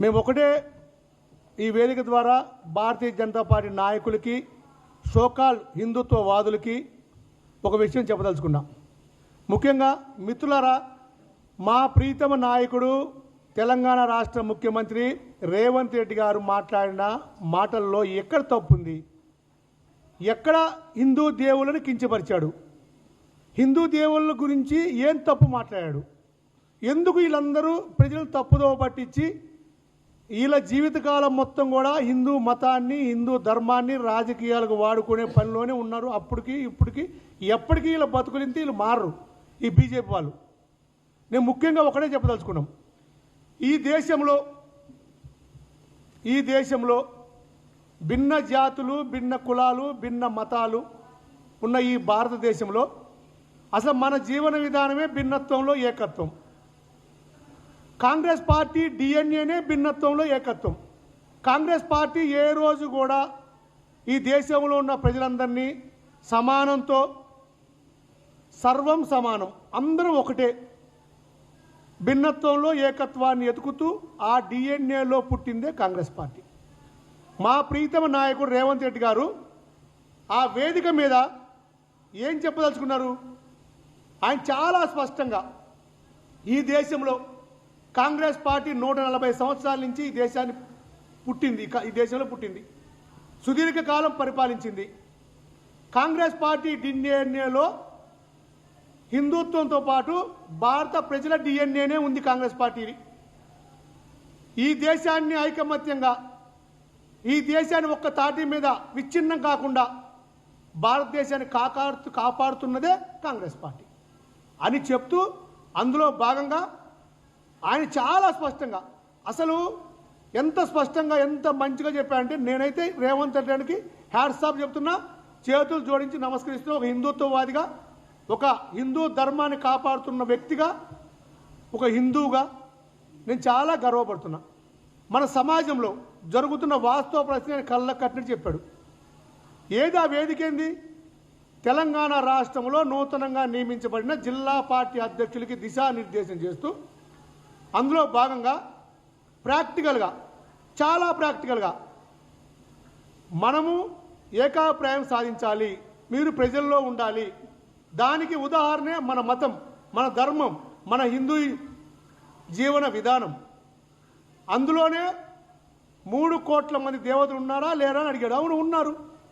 మేము ఒకటే ఈ వేదిక ద్వారా భారతీయ జనతా పార్టీ నాయకులకి సోకాల్ హిందుత్వవాదులకి ఒక విషయం చెప్పదలుచుకున్నాం. ముఖ్యంగా మిత్రులారా మా ప్రీతమ నాయకుడు తెలంగాణ రాష్ట్ర ముఖ్యమంత్రి రేవంత్ రెడ్డి గారు మాట్లాడిన మాటల్లో ఎక్కడ తప్పు ఉంది ఎక్కడ హిందూ దేవుళ్ళని కించపరిచాడు? హిందూ దేవుళ్ళ గురించి ఏం తప్పు మాట్లాడాడు? ఎందుకు వీళ్ళందరూ ప్రజలను తప్పుదోవ పట్టించి వీళ్ళ జీవితకాలం మొత్తం కూడా హిందూ మతాన్ని హిందూ ధర్మాన్ని రాజకీయాలకు వాడుకునే పనిలోనే ఉన్నారు. అప్పటికి ఇప్పటికి ఎప్పటికీ వీళ్ళ బతుకులింత వీళ్ళు మారరు ఈ బీజేపీ వాళ్ళు. నేను ముఖ్యంగా ఒకటే చెప్పదలుచుకున్నాం. ఈ దేశంలో ఈ దేశంలో భిన్న జాతులు భిన్న కులాలు భిన్న మతాలు ఉన్న ఈ భారతదేశంలో అసలు మన జీవన విధానమే భిన్నత్వంలో ఏకత్వం. కాంగ్రెస్ పార్టీ డిఎన్ఏనే భిన్నత్వంలో ఏకత్వం. కాంగ్రెస్ పార్టీ ఏ రోజు కూడా ఈ దేశంలో ఉన్న ప్రజలందరినీ సమానంతో సర్వం సమానం అందరం ఒకటే భిన్నత్వంలో ఏకత్వాన్ని ఎతుకుతూ ఆ డిఎన్ఏలో పుట్టిందే కాంగ్రెస్ పార్టీ. మా ప్రీతమ నాయకుడు రేవంత్ రెడ్డి గారు ఆ వేదిక మీద ఏం చెప్పదలుచుకున్నారు? ఆయన చాలా స్పష్టంగా ఈ దేశంలో కాంగ్రెస్ పార్టీ నూట నలభై సంవత్సరాల నుంచి ఈ దేశాన్ని పుట్టింది ఈ దేశంలో పుట్టింది. సుదీర్ఘకాలం పరిపాలించింది. కాంగ్రెస్ పార్టీ డిఎన్ఏలో హిందుత్వంతో పాటు భారత ప్రజల డిఎన్ఏనే ఉంది కాంగ్రెస్ పార్టీని ఈ దేశాన్ని ఐకమత్యంగా ఈ దేశాన్ని ఒక్క తాటి మీద విచ్ఛిన్నం కాకుండా భారతదేశాన్ని కాపాడుతూ కాపాడుతున్నదే కాంగ్రెస్ పార్టీ అని చెప్తూ అందులో భాగంగా ఆయన చాలా స్పష్టంగా అసలు ఎంత స్పష్టంగా ఎంత మంచిగా చెప్పాడంటే నేనైతే రేవంత్ రెడ్డికి హ్యాట్సాప్ చెప్తున్నా చేతులు జోడించి నమస్కరిస్తున్న ఒక హిందుత్వవాదిగా ఒక హిందూ ధర్మాన్ని కాపాడుతున్న వ్యక్తిగా ఒక హిందువుగా నేను చాలా గర్వపడుతున్నా. మన సమాజంలో జరుగుతున్న వాస్తవ ప్రశ్న కళ్ళ కట్టినట్టు చెప్పాడు. ఏది ఆ వేదిక ఏంది తెలంగాణ రాష్ట్రంలో నూతనంగా నియమించబడిన జిల్లా పార్టీ అధ్యక్షులకి దిశానిర్దేశం చేస్తూ అందులో భాగంగా ప్రాక్టికల్గా చాలా ప్రాక్టికల్గా మనము ఏకాభిప్రాయం సాధించాలి మీరు ప్రజల్లో ఉండాలి. దానికి ఉదాహరణే మన మతం మన ధర్మం మన హిందూ జీవన విధానం. అందులోనే మూడు కోట్ల మంది దేవతలు ఉన్నారా లేరా అని అడిగాడు. అవును ఉన్నారు.